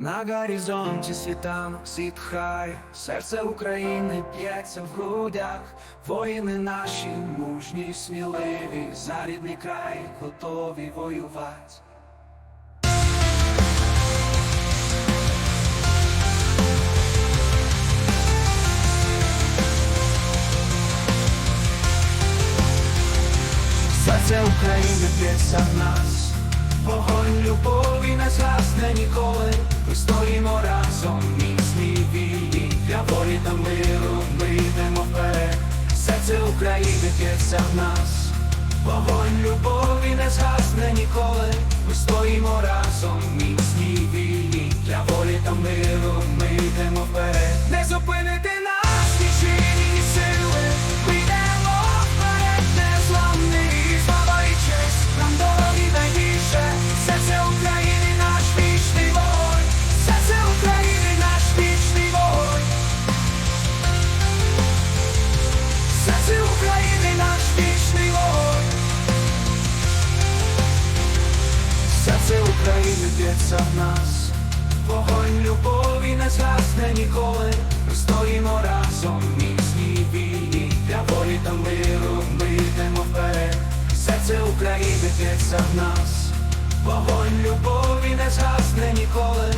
На горизонті світанок зітхає, серце України б'ється в грудях, воїни наші мужні, сміливі, за рідний край готові воювати. Серце України б'ється в нас, вогонь любові не згасне ніколи. Б'ється в нас, вогонь любові не згасне ніколи. України б'ється в нас, вогонь любові не згасне ніколи. Стоїмо разом, міцні вільні, для волі та миру ми йдемо вперед. Серце України б'ється в нас, вогонь любові не згасне ніколи.